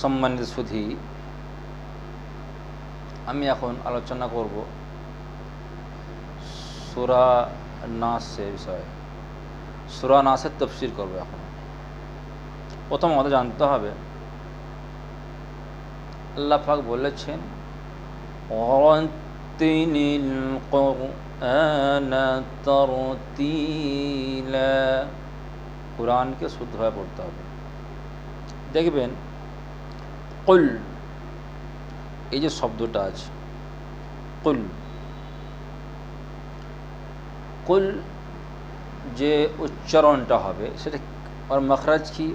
সম্মানিত সুধী আমি এখন আলোচনা করব সুরা নাসের বিষয়ে। সুরা নাসের তফসির করব এখন। প্রথম আমাদের জানতে হবে, আল্লাহ পাক বলেছেন অরতিনিল কোরআনকে শুদ্ধভাবে পড়তে হবে। দেখবেন, কুল, এই যে শব্দটা আছে, কুল কুল যে উচ্চারণটা হবে সেটা আর মখরাজ কি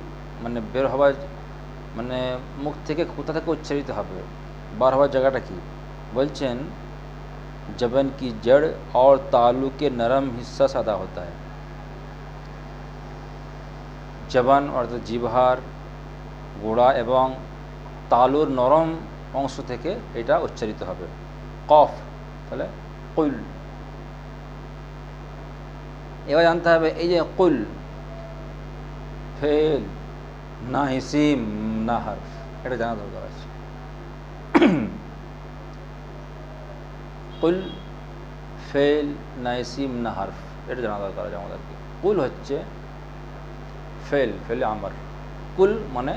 মানে বের হওয়ার মানে মুখ থেকে কোথা থেকে উচ্চারিত হবে বার হওয়ার জায়গাটা কি বলছেন जबन की जड़ और तालु के नरम हिस्सा से अदा होता है জবান অর্থাৎ জিভার গোড়া এবং তালুর নরম অংশ থেকে এটা উচ্চারিত হবে কফ তাহলে কুল এবার জানতে হবে, এই যে কুল, ফেল না হিসিম না হারফ এটা জানা দরকার আছে। কুল, ফেল না ইসিম না হারফ এটা জানা দরকার আছে আমাদেরকে। কুল হচ্ছে ফেল, ফেলে আমার। কুল মানে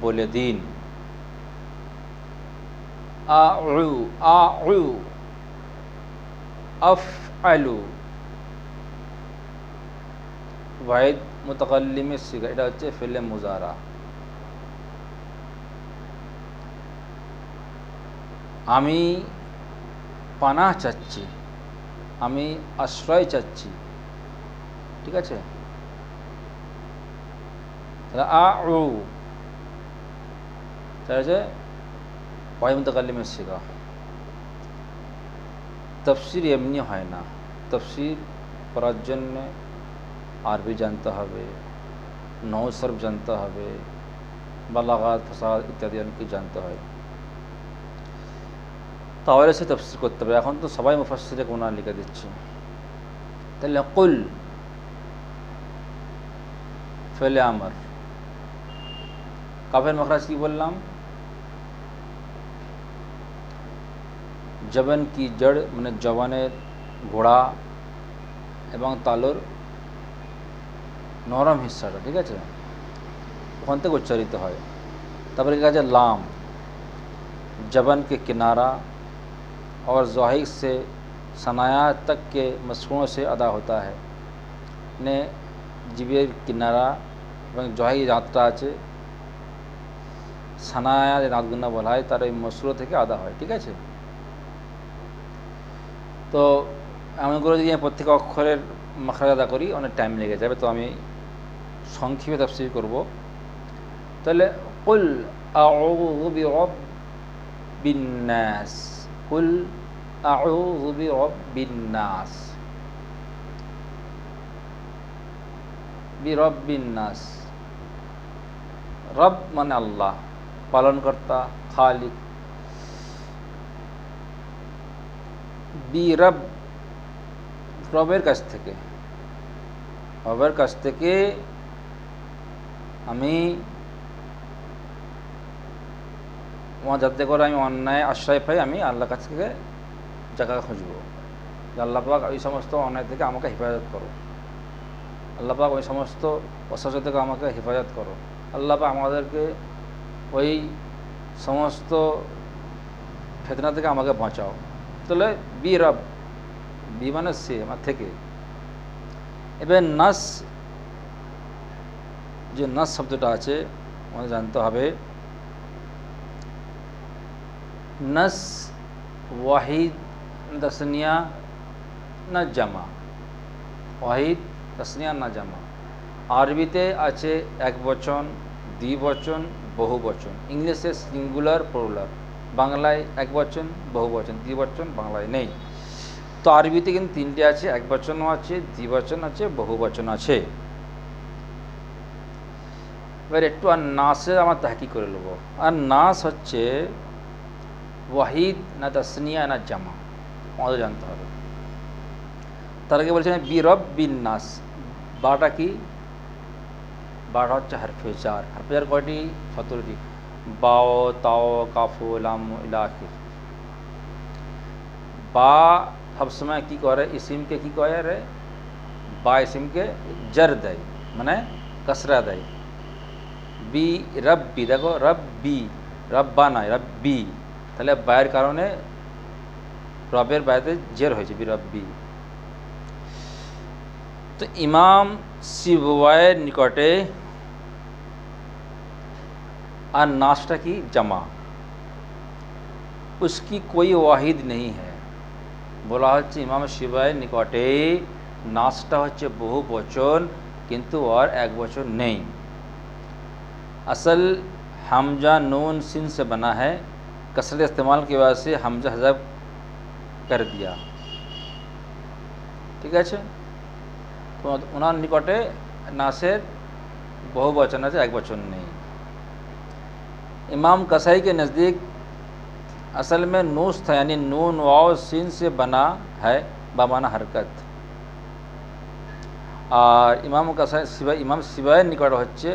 বলে দিন। আউ আউ আফ আলু ওয়াহিদ মুতাকাল্লিমের শিখা এটা হচ্ছে ফেলে মুজারা আমি পানা চাচ্ছি, আমি আশ্রয় চাচ্ছি, ঠিক আছে? তাহলে আ উ তাহলে হচ্ছে ওয়াহিদ মুতাকাল্লিমের শিখা তফসির এমনি হয় না। তফসির করার জন্যে আরবি জানতে হবে নৌসর্ফ জানতে হবে, বালাগাত, ফসাদ ইত্যাদি অনেক জানতে হয়। তাহলে সে তফসির করতে হবে। এখন তো সবাই মুফাসিরে কোনা লিখে দিচ্ছে। তাহলে কুল ফেলে আমার। কাফের মখরাজ কি বললাম? জবন কি, জড় মানে জবানের ঘোড়া এবং তালুর নরম হিস্সাটা ঠিক আছে ওখান থেকে উচ্চারিত হয় তারপরে কি আছে लाम जबन के किनारा और जहिक से सनाया तक के मसरूओं से अदा होता है ने জীবের কিনারা এবং জহাই যাত্রা আছে সানায়া যে নাতগুনা বলা হয় তার ওই মসুরো থেকে আদা হয় ঠিক আছে তো এমন করে যদি আমি প্রত্যেক অক্ষরের মাখরাজ আদা করি অনেক টাইম লেগে যাবে তো আমি সংক্ষেপে তফসিল করব। তাহলে কুল আউযু বিরাব্বিন নাস, কুল আউযু বিরাব্বিন নাস বিরাব্বিন নাস। রব মানে আল্লাহ, পালনকর্তা, খালিক। বিরব রবের কাছ থেকে, রবের কাছ থেকে আমি যাতে করে আমি অন্যায়, আশ্রয় পাই, আমি আল্লাহর কাছ থেকে জায়গা খুঁজবো। যে আল্লাহ পাক ওই সমস্ত অন্যায় থেকে আমাকে হেফাজত করো। আল্লাহ পাক ওই সমস্ত অশাস্ত্র থেকে আমাকে হেফাজত করো। আল্লাহ পাক আমাদেরকে ওই সমস্ত ফেতনা থেকে আমাকে বাঁচাও। তাহলে বি রব, বি মানে সে, আমার থেকে। এবার নাস যে নাস শব্দটা আছে, আমাদের জানতে হবে। নাস ওয়াহিদ তসনিয়া না জামা? ওয়াহিদ তসনিয়া না জামা? আরবিতে আছে এক বচন দ্বিবচন বহু বচন। ইংলিশে সিঙ্গুলার প্লুরাল বাংলায় এক বচন, বহু বচন। দ্বিবচন বাংলায় নেই। তো আরবিতে কিন্তু তিনটে আছে, এক বচনও আছে দ্বিবচন আছে, বহু বচন আছে। এবার একটু আর নাসের আমার তাহকি করে নেবো আর নাস হচ্ছে ওয়াহিদ না তাসনিয়া না জামা আমাদের জানতে হবে তার আগে বলছেন বিরব বিন নাস বাটা কি বাটা হচ্ছে হারফে চার হারফে চার কয়টি সতেরোটি বাও তাও কাফু লাম ইলাখির বা সবসময় কী করে ইসিমকে কী করে বা ইসিমকে জর দেয় মানে কসরা দেয় বি রব্বি দেখো রব্বি রব্বা নয় রব্বি তাহলে বায়ের কারণে রবের বায়তে জের হয়েছে বি রব্বি তো ইমাম শিবওয়ায়ের নিকটে আর नाश्ता की जमा उसकी कोई वाहिद नहीं है বলা হচ্ছে ইমাম শিবায়ের নিকটে নাচটা হচ্ছে বহু বচন কিন্তু আর এক বছর নেই असल हमजा नून सिन से बना है। कसरत इस्तेमाल की वजह से हमजा हजब कर दिया। ठीक है तो उन्होंने निकटे नासिर बहु वचन है एक वचन नहीं। इमाम कसाई के नज़दीक असल में नूस था, यानी नून वाव सिन से बना है बामाना हरकत। और इमाम कसाई सिवा इमाम सिवाय निकट हे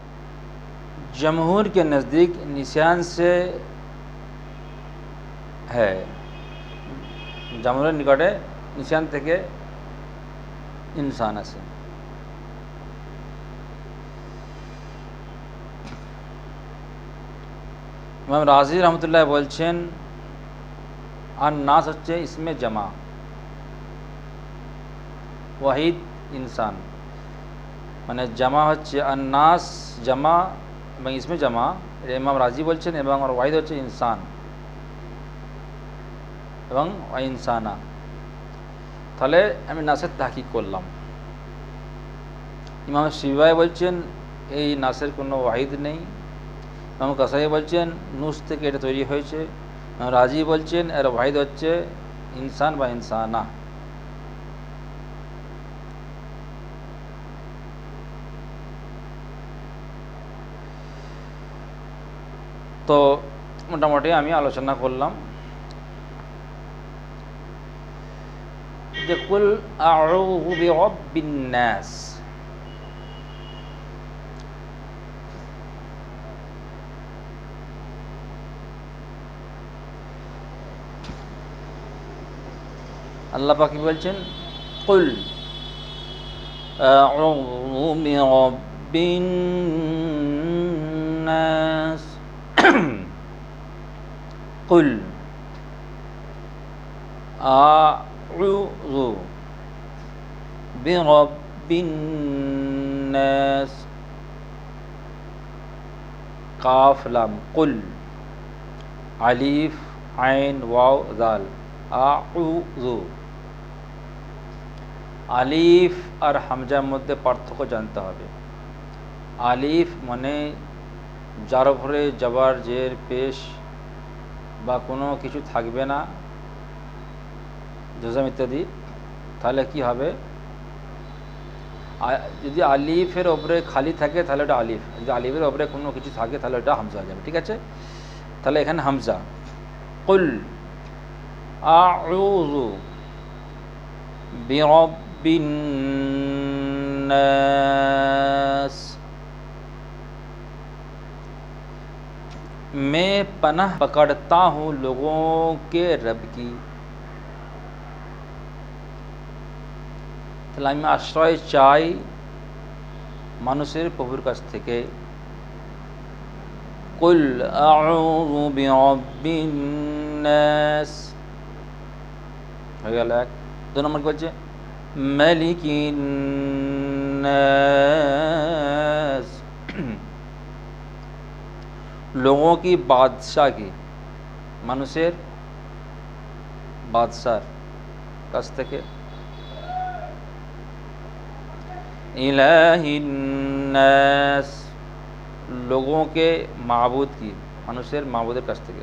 जमहूर के नज़दीक निशान से है जमहूर निकटे निशान থেকে ইনসান আছে ইমাম রাজি রহমতুল্লাহ বলছেন আর নাস হচ্ছে ইসমে জমা ওয়াহিদ ইনসান মানে জামা হচ্ছে আন্নাস জামা এবং ইসমে জামা ইমাম রাজি বলছেন, এবং আর ওয়াহিদ হচ্ছে ইনসান। এবং ইনসানা তাহলে আমি নাসের তাহকিক করলাম। ইমাম শিবাই বলছেন, এই নাসের কোনো ওয়াহিদ নেই। ইমাম কাসাই বলছেন, নুস থেকে এটা তৈরি হয়েছে। রাজি বলছেন, এর ওয়াহিদ হচ্ছে ইনসান বা ইনসানা। তো মোটামুটি আমি আলোচনা করলাম। যে কুল নাস। আল্লাহ পাক বলছেন? কুল বিরাব্বিন নাস। कुल आउज़ु बिरबिन्नास काफ लम कुल अलीफ आइन वाव जाल आउज़ु আলিফ আর হামজার মধ্যে পার্থক্য জানতে হবে। আলিফ মানে যার ভরে जबार जेर पेश বা কোনো কিছু থাকবে না জোজাম ইত্যাদি, তাহলে কি হবে? যদি আলিফের ওপরে খালি থাকে, তাহলে ওটা আলিফ। যদি আলিফের ওপরে কোনো কিছু থাকে, তাহলে ওটা হামজা হয়ে যাবে, ঠিক আছে? তাহলে এখানে হামজা। কুল আউযু मैं पनाह पकड़ता हूँ लोगों के रब की তাহলে আমি আশ্রয় চাই মানুষের প্রভুর কাছ থেকে কুল আউযু বিরাব্বিন নাস হয়ে গেল এক দু নম্বর কি বলছে মালিকিন नास लोगों की बादशाह की মানুষের বাদশার কাছ থেকে ইলাহিন্নাস लोगों के মাবুদ की মানুষের মাবুদের কাছ থেকে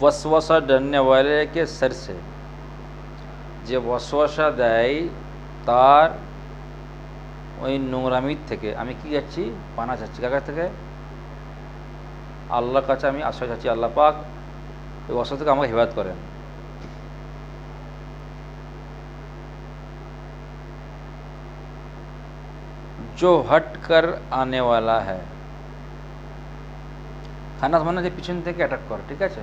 वसवसा डरने वाले के सर से যে ওয়াসওয়াসা দেয় তার ওই নোংরামির থেকে আমি কি যাচ্ছি পানা চাচ্ছি কাকার থেকে আল্লাহর কাছে আমি আশ্রয় চাচ্ছি আল্লাহ পাক ওই ওয়াসওয়াসা থেকে আমাকে হেফাজত করেন जो हट कर आने वाला है খানাস মানে যে পিছন থেকে অ্যাটাক করে ঠিক আছে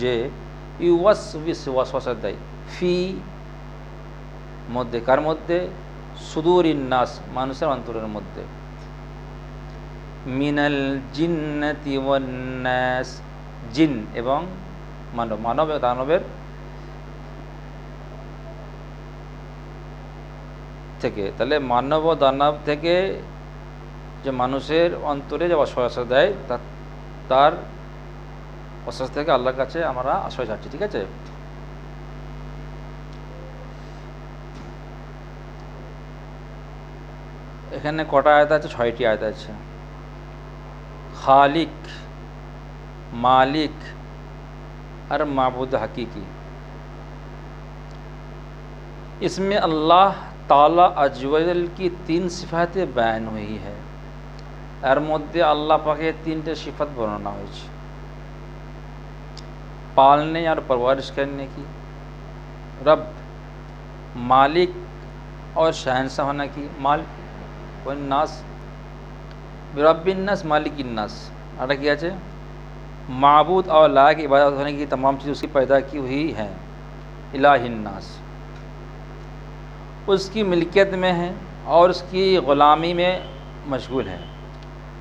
যে ইউওয়াসবিস ওয়াসওয়াসা দেয় ফি মধ্যে কার মধ্যে সুদূর ইন্নাস মানুষের অন্তরের মধ্যে মিনাল জিন্নাতি ওয়ান্নাস জিন এবং মানব মানব এবং দানবের থেকে তাহলে মানব ও দানব থেকে যে মানুষের অন্তরে যে অশ্বাস দেয় তার অশ্বাস থেকে আল্লাহর কাছে আমরা আশ্রয় চাচ্ছি ঠিক আছে এখানে কটা আয়ত আছে ছয়টি আয়ত আছে খালিক मालिक और मबूद हकीकी इसमें अल्लाह ताला अजवल की तीन सिफातें बयान हुई है এর মধ্যে আল্লাহ পাকে তিনটে সিফাত বর্ণনা হয়েছে पालने और परवरिश करने की रब मालिक और शहनशाह होना की माल নাস रबिन्नास मालिकिन्नास आटा क्या है मबूद और ला की इबादत होने की तमाम चीज़ उसकी पैदा की हुई हैं इलाहिन्नास उसकी मिल्कियत में है और उसकी ग़ुलामी में मशगूल है।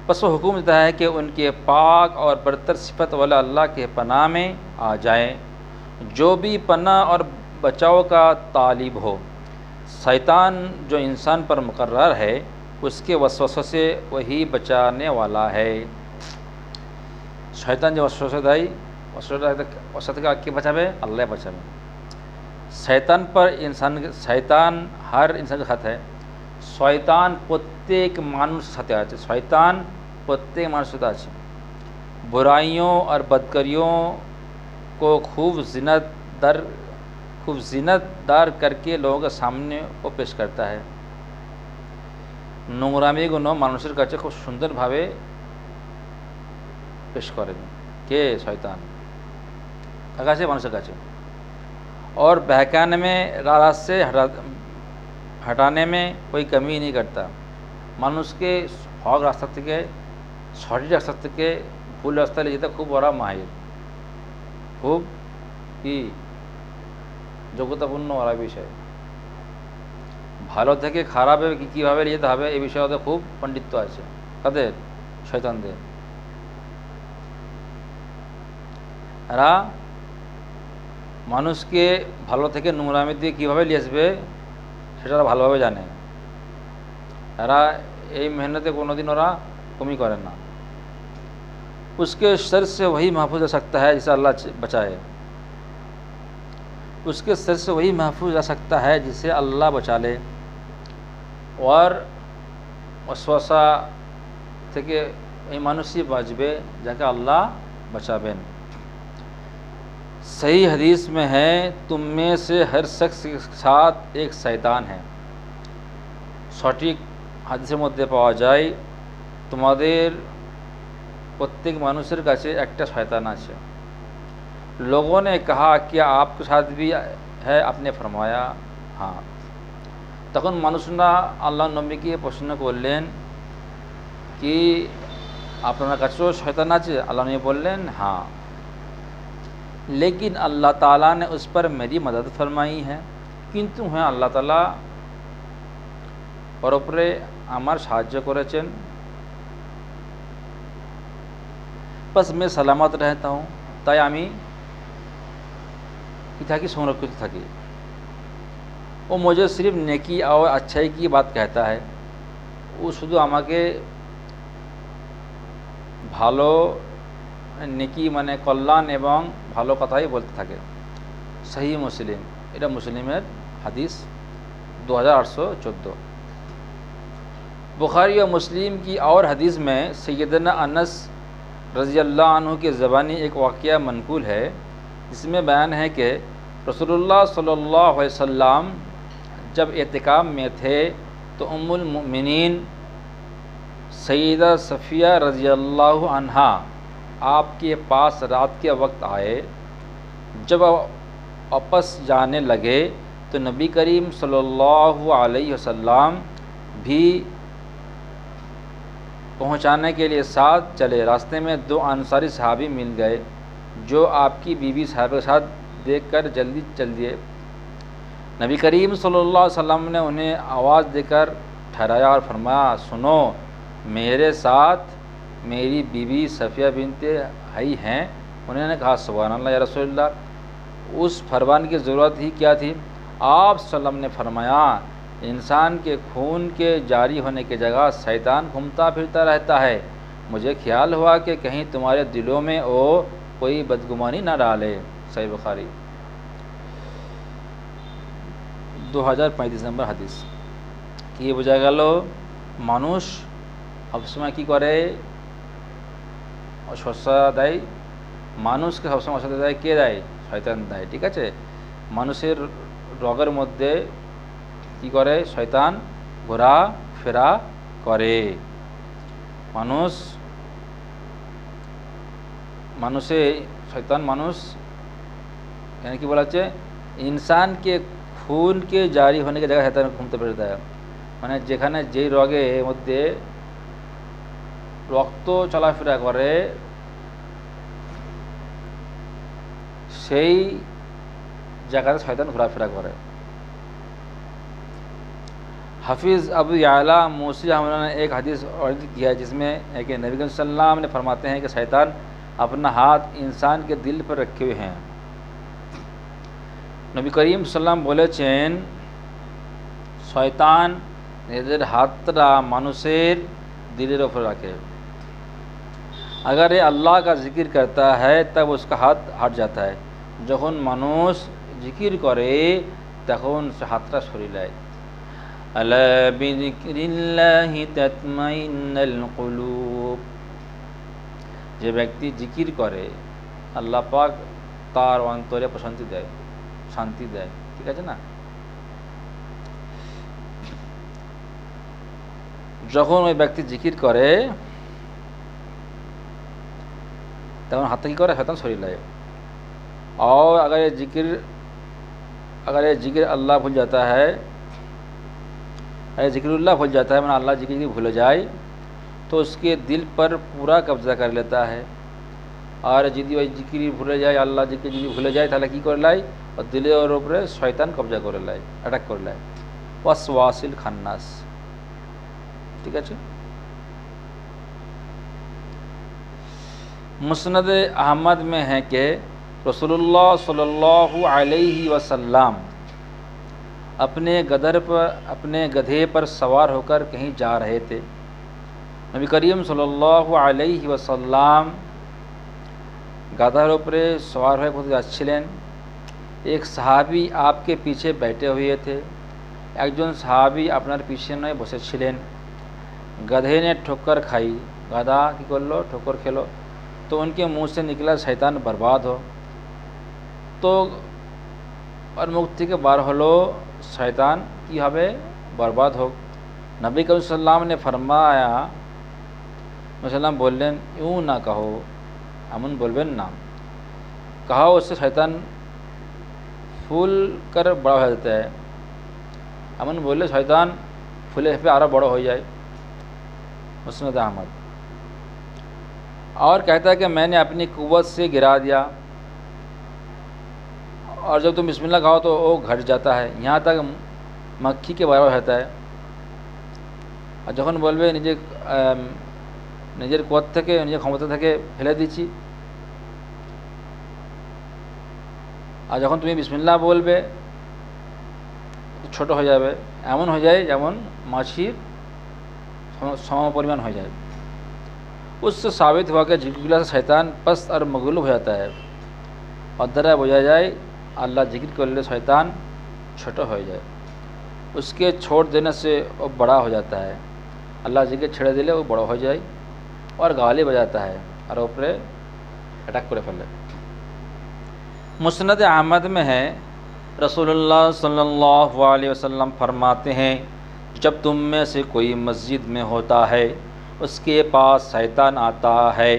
पस हुकुम देता है कि उनके पाक और बरतर सिफत वाला अल्लाह के पनाह में आ जाए। जो भी पना और बचाव का तालिब हो, शैतान जो इंसान पर मुकर्र है, उसके वसवसों से वही बचाने वाला है। शैतान जो वसवसत आई वसवत का के बचावे, अल्लाह बचावे। শয়তান पर इंसान শয়তান हर इंसान के साथ है শয়তান প্রত্যেক মানুষের সাথে আছে শয়তান প্রত্যেক মানুষের সাথে আছে बुराइयों और बदकरियों को खूब जिनत दर खूब जिनत दार करके लोगों के सामने वो पेश करता है নোংরামিগুলো মানুষের কাছে খুব সুন্দরভাবে পেশ করেন কে শয়তান কার কাছে মানুষের কাছে और बहकाने में रात से हटा हटाने में कोई कमी नहीं करता মানুষকে হক রাস্তা থেকে সঠিক রাস্তা থেকে ভুল রাস্তায় নিয়ে যেতে খুব বড় মাহির খুব কি যোগ্যতাপূর্ণ ওরা বিষয় ভালো থেকে খারাপে কী কীভাবে নিয়ে যেতে হবে এই বিষয়ে ওদের খুব পণ্ডিত্য আছে তাদের শৈতানদের এরা মানুষকে ভালো থেকে নোংরামি দিয়ে কীভাবে নিয়ে আসবে সেটা ওরা ভালোভাবে জানে এরা এই মেহনতে কোনো दिन ওরা कमी করে না उसके सर से वही महफूज रह सकता है जिसे अल्लाह बचाए उसके सर से वही महफूज रह सकता है जिसे अल्लाह बचा ले और ওসওয়াসা থেকে এই মানুষই বাঁচবে যাকে আল্লাহ বাঁচাবেন सही हदीस में है तुम में से हर शख्स के साथ एक शैतान है সঠিক হাদিসের মধ্যে পাওয়া যায় তোমাদের প্রত্যেক মানুষের কাছে একটা শয়তান আছে लोगों ने कहा क्या आपके साथ भी है आपने फरमाया हाँ তখন মানুষরা আল্লাহ নবীকে প্রশ্ন করলেন কি আপনার কাছেও শয়তান আছে আল্লাহ নবী বললেন हाँ लेकिन अल्लाह ताला ने उस पर मेरी मदद फरमाई है কিন্তু হ্যাঁ আল্লাহ তালা ওর উপরে আমার সাহায্য করেছেন बस मैं सलामत रहता हूँ তাই আমি কি থাকি সংরক্ষিত থাকি ও मुझे सिर्फ नेकी और अच्छाई की बात कहता है ও শুধু আমাকে ভালো নেকি মানে কল্যাণ এবং ভালো কথাই বলতে থাকে সহি মুসলিম এটা মুসলিমের হাদিস दो हज़ार आठ सौ चौदह बुखारी और मुस्लिम की और हदीस में सैदना अनस रज़ी अल्लाह अनहु की ज़बानी एक वाक़ मनकूल है जिसमें बयान है कि रसूलुल्लाह सल्लल्लाहु अलैहि वसल्लम जब एहतिकाम में थे तो उम्मुल मुमिनीन सईदा सफ़िया रज़ी अल्लाह अनहा आपके पास रात के वक्त आए। जब वापस जाने लगे तो नबी करीम सल्लल्लाहु अलैहि वसल्लम भी पहुँचाने के लिए साथ चले। रास्ते में दो अंसारी सहाबी मिल गए, जो आपकी बीवी साहब के साथ देखकर जल्दी चल दिए नबी करीम सल्लल्लाहु अलैहि वसल्लम ने उन्हें आवाज़ देकर ठहराया और फरमाया, सुनो, मेरे साथ मेरी बीवी सफ़िया बिनते हई हैं उन्होंने कहा सुबहान अल्लाह या रसूलुल्लाह उस फरमान की ज़रूरत ही क्या थी आप सल्लम ने फरमाया इंसान के खून के जारी होने की जगह शैतान घूमता फिरता रहता है मुझे ख्याल हुआ कि कहीं तुम्हारे दिलों में वो कोई बदगुमानी ना डाले सही बुखारी दो हज़ार पैंतीस नंबर হাদিস কি বোঝা গেল মানুষ সবসময় কী করে অস্বস্থা দেয় মানুষকে সবসময় অস্বস্থা দেয় কে দেয় শয়তান দেয় ঠিক আছে মানুষের রগের মধ্যে কি করে শয়তান ঘোরা ফেরা করে মানুষ মানুষে শয়তান মানুষ यानी कि बोला হচ্ছে इंसान के खून के जारी होने की जगह शैतान घूमते फिरता है মানে যেখানে যেই রগের মধ্যে রক্ত চলাফেরা করে সেই জায়গাতে শয়তান ঘোরাফেরা করে हाफिज़ अबू याला मूसी हमला ने एक हदीस वर्णित किया है जिसमें है कि नबी सल्लम ने फरमाते हैं कि शैतान अपना हाथ इंसान के दिल पर रखे हुए हैं নবী করিম সাল্লাম বলেছেন শয়তান নিজের হাতটা মানুষের দিলের ওপর রাখে আগারে আল্লাহ কাজ জিকির করতে হয় তব উসকা হাত হাট যাতা হ্যায় যখন মানুষ জিকির করে তখন সে হাতটা সরি যে ব্যক্তি জিকির করে আল্লাহ পাক তার অন্তরে প্রশান্তি দেয় শান্তি দেয় ঠিক আছে না যখন ওই ব্যক্তি জিকির করে तब हाथ की करे शैतान सरी लाए और अगर ये जिक्र अगर ये जिक्र अल्लाह भूल जाता है अगर जिक्रुल्लाह भूल जाता है मैंने अल्लाह जिक्र भूल जाए तो उसके दिल पर पूरा कब्जा कर लेता है और যদি ওই জিকিরি ভুলে যায় আল্লাহ জিকির যদি ভুলে যায় তাহলে কী করে লাই আর দিলের উপরে শয়তান কবজা করে লাই অ্যাটাক করে লাই ওয়াস ওয়াসিল খান্নাস ঠিক আছে मुस्ंद अहमद में है कि रसूलुल्लाह सल्लल्लाहु अलैहि वसल्लम अपने गदर पर अपने गधे पर सवार होकर कहीं जा रहे थे नबी करीम सल्लल्लाहु अलैहि वसल्लम গাধার উপরে সওয়ার হয়ে কোথাও যাচ্ছিলেন এক সাহাবি आपके पीछे बैठे हुए थे একজন সাহাবি আপনার পিছনে নয় বসেছিলেন गधे ने ठोकर खाई गधा কি করলো ঠোকর খেলো तो उनके मुँह से निकला शैतान बर्बाद हो। तो और मुक्ति के बार हलो शैतान की हवे बर्बाद हो। नबी कर सल्लल्लाहु ने फरमाया वसल्लम बोलें यूँ ना कहो, अमन बोलबे ना। कहा उससे शैतान फूल कर बड़ा हो जाता है। अमन बोले शैतान फूले पे आरा बड़ा हो जाए। उसने अहमद। और कहता है कि मैंने अपनी कुवत से गिरा दिया और जब तुम बिस्मिल्लाह खाओ तो वो घट जाता है यहाँ तक मक्खी के बराबर रहता है আর যখন বলবে নিজে নিজের পথ থেকে নিজের ক্ষমতা থেকে ফেলে দিচ্ছি আর যখন তুমি বিসমিল্লা বলবে ছোট হয়ে যাবে এমন হয়ে যায় যেমন মাছির सम परिमाण हो जाए उससे साबित हुआ कि ज़िक्र शैतान पस्त और मगलूब हो जाता है। और दरा बोझा जाए, अल्लाह ज़िक्र कर शैतान छोटा हो जाए। उसके छोड़ देने से वो बड़ा हो जाता है। अल्लाह ज़िक्र छेड़े दिले वो बड़ा हो जाए और गाली बजाता है और ऊपर अटैक करे फैले। मुस्ंद अहमद में है, रसूलुल्लाह सल्लल्लाहु अलैहि फरमाते हैं, जब तुम में से कोई मस्जिद में होता है उसके पास शैतान आता है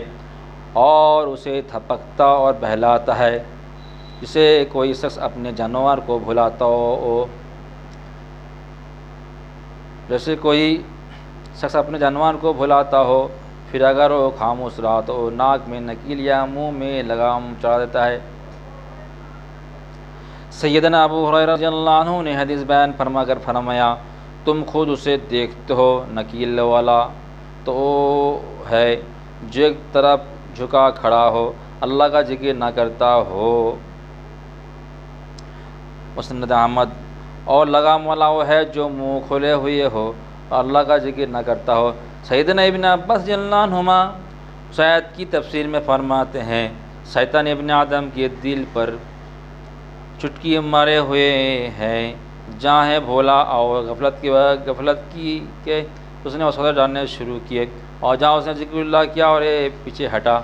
और उसे थपकता और बहलाता है। जिसे कोई शख्स अपने जानवर को भुलाता हो जैसे कोई शख्स अपने जानवर को भुलाता हो, फिर अगर वो खामोश रहा तो नाक में नकील या मुँह में लगाम चढ़ा देता है। सैदना अबू हुरैरा ने हदीस बयान फरमा कर फरमाया, तुम खुद उसे देखते हो, नकील वाला। तो है। जो एक तरफ़ झुका खड़ा हो, अल्लाह का ज़िक्र ना करता हो मुसनद अहमद, और लगाम वाला वो है जो मुँह खोले हुए हो अल्लाह का ज़िक्र ना करता हो। सैदन इबन अब्बास जल्लानुमा शायद की तफसीर में फरमाते हैं शैतान इबन आदम के दिल पर चुटकी मारे हुए हैं, जहाँ है भोला और गफलत की गफलत की के उसने वसौदा डालने शुरू किए। और जहाँ उसने ज़िक्र किया और ये पीछे हटा।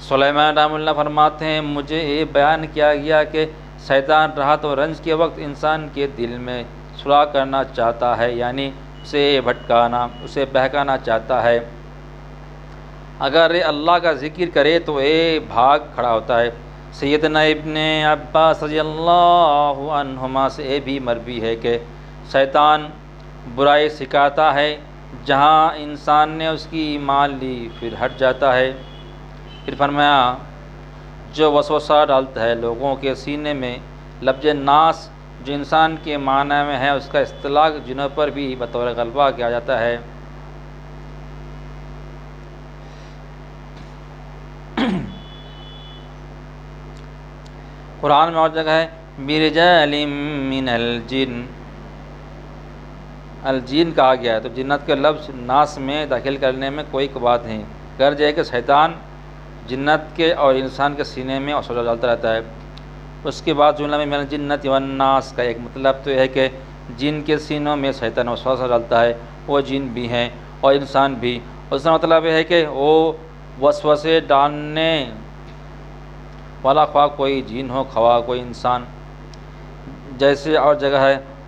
सलेमान रामुल्ला फरमाते हैं, मुझे ये बयान किया गया कि शैतान राहत और रंज के वक्त इंसान के दिल में सुराह करना चाहता है, यानी उसे भटकाना, उसे बहकाना चाहता है। अगर ये अल्लाह का ज़िक्र करे तो ये भाग खड़ा होता है। सैद सैदना इब्न अब्बास रज़ी अल्लाहुमा से ये भी मरबी है कि शैतान बुराई सिखाता है जहाँ इंसान ने उसकी मान ली, फिर हट जाता है। फिर फरमाया, जो वसवसा डालता है लोगों के सीने में लफ्ज नास जो इंसान के माना में है, उसका इतलाक जिनों पर भी बतौर गलबा किया जाता है। कुरान में और जगह है मिर्जलिन जिन अलजीन कहा गया है। तो जिन्नत के लफ्ज़ नास में दाखिल करने में कोई बात नहीं। गर्ज है कि शैतान जन्नत के और इंसान के सीने में औसला डालता रहता है। उसके बाद जुमला में मेरा जिन्नत वन्नास का एक मतलब तो यह है कि जिन के सीनों में शैतान वसवासा डालता है। वो जिन भी हैं और इंसान भी। उसका मतलब यह है कि वो वसवसे डालने वाला ख्वा कोई जिन हो खवा कोई इंसान। जैसे और जगह है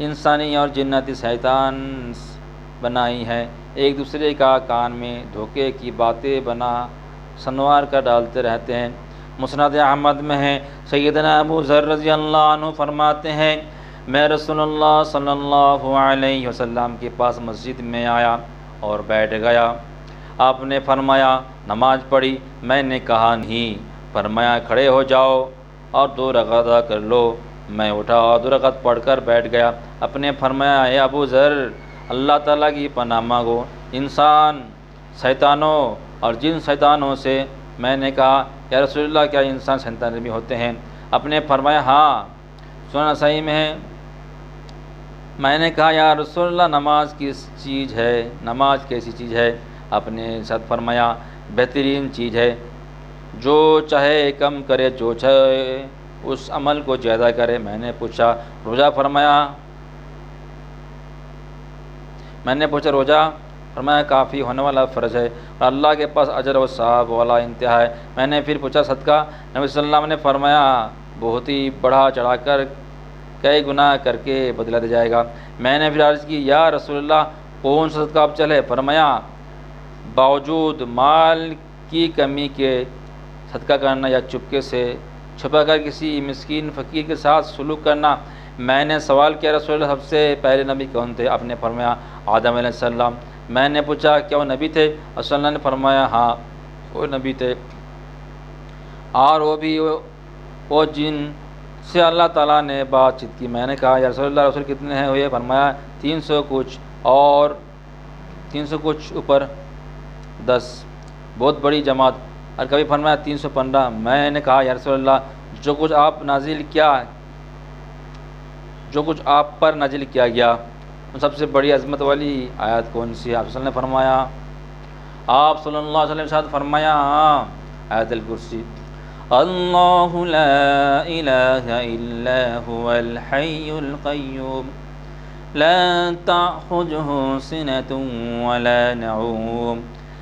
इंसानी और जन्नती शैतान बनाई है। एक दूसरे का कान में धोखे की बातें बना, सनवार कर डालते रहते हैं। मुसनद अहमद में है। सैदना अबू ज़र रज़ी फरमाते हैं, मैं रसोल्ला सल्लल्लाहु के पास मस्जिद में आया और बैठ गया। आपने फरमाया, नमाज़ पढ़ी, मैंने कहा नहीं, फरमाया, खड़े हो जाओ और दो रगदा कर लो। मैं उठा और दो रगत पढ़कर बैठ गया। अपने फरमाया, है अबू ज़र, अल्लाह ताला की पनाह मांगो। इंसान शैतानों और जिन शैतानों से मैंने कहा, या रसोल्ला क्या इंसान शैतान भी होते हैं? अपने फरमाया हाँ सुना सही में है। मैंने कहा यार रसोल्ला नमाज़ किस चीज़ है? नमाज़ कैसी चीज़ है? अपने साथ फरमाया, बेहतरीन चीज़ है। जो चाहे कम करे, जो चाहे उस अमल को ज़्यादा करे, मैंने पूछा, रोज़ा फरमाया? मैंने पूछा, रोज़ा फरमाया, काफ़ी होने वाला फ़र्ज़ है। और अल्लाह के पास अजर व साहब वाला इंतहा है। मैंने फिर पूछा, सदका? नबी सल्लल्लाहु ने फरमाया, बहुत ही बढ़ा चढ़ाकर, कई गुना करके बदला दिया जाएगा। मैंने फिर अर्ज़ की, या रसोल्ला कौन सा सदका आप चले? फरमाया, बावजूद माल की कमी के सदका करना या चुपके से छुपा कर किसी मस्किन फ़कीर के साथ सलूक करना मैंने सवाल किया रसोल सबसे पहले नबी कौन थे? आपने फरमाया आदम सल्लम मैंने पूछा क्या वो नबी थे? असल ने फरमाया हाँ वो नबी थे। और वो भी वो, वो जिन से अल्लाह ताला ने बातचीत की मैंने कहा या रसोल्ला रसोल कितने हैं? हुए फरमाया तीन सौ कुछ और तीन सौ कुछ ऊपर दस। बहुत बड़ी जमात और कभी फरमाया, तीन सौ पंद्रह। मैंने कहा, या रसोल्ला जो कुछ आप नाजिल किया, जो कुछ आप पर नाजिल किया गया, उन सबसे बड़ी अजमत वाली आयत कौन सी आप ने फरमाया, आप सल्लल्लाहु अलैहि वसल्लम फरमाया आयत कुर्सी अल्लाह ला इलाहा इल्ला हुवल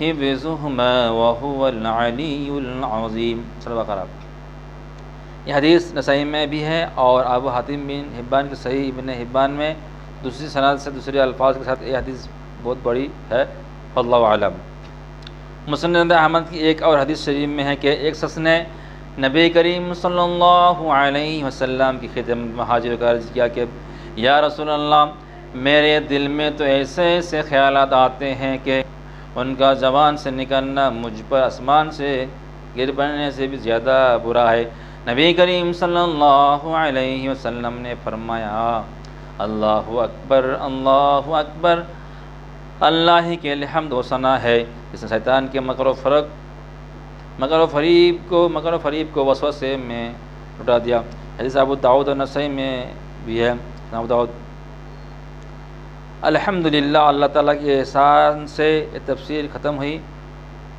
हिब्ज़ुमा वहुअलअलीम सर यह हदीस नसाई में भी है और अब हातिम बिन हिब्बान के सही इबन हिब्बान में दूसरी सनात से दूसरे अल्फाज के साथ यह हदीस बहुत बड़ी है। अल्लाम मुसन अहमद की एक और हदीस शरीफ में है कि एक शख्स ने नबी करीम सल्लल्लाहु अलैहि वसल्लम की खिदमत में हाजिर कर किया कि, या रसूल अल्लाह मेरे दिल में तो ऐसे ऐसे ख्याल आते हैं कि उनका ज़बान से निकलना मुझ पर आसमान से गिर पड़ने से भी ज़्यादा बुरा है। नबी करीम सल्लल्लाहु अलैहि वसल्लम ने फरमाया, अल्लाह अकबर अल्लाह अकबर, अल्लाह ही के हमद वसना है। जिसने शैतान के मकर फ़रक, मकर फरीब को, मकर फरीब को वसवसे में उठा दिया। हदीस अबू दाऊद और नसई में भी है। अबू दाऊद अल्हम्दुलिल्लाह, अल्लाह ताला के एहसान से तफसीर ख़त्म हुई।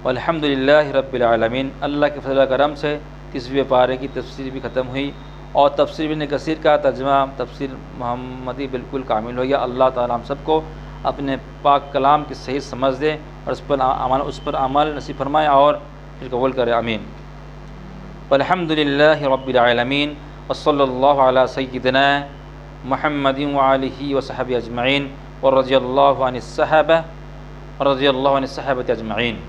अल्हम्दुलिल्लाह रब्बिल आलमीन, अल्लाह के फजल करम से तीसवीं पारे की तफसीर भी ख़त्म हुई। और तफसर बिन कसीर का तर्जमा, तफसर महमदी बिल्कुल कामिल हो गया। अल्लाह ताला हम सबको अपने पाक कलाम की सही समझ दे और उस पर अमल, उस पर अमल नसीब फरमाए और फिर कबूल करे अमीन अलहमदिल्ला रबालमीन वसल्ला सैदना महमद वाली वसहब अजमैन और रज़ी अल्लाह रज़ी अल्लाह अजमैन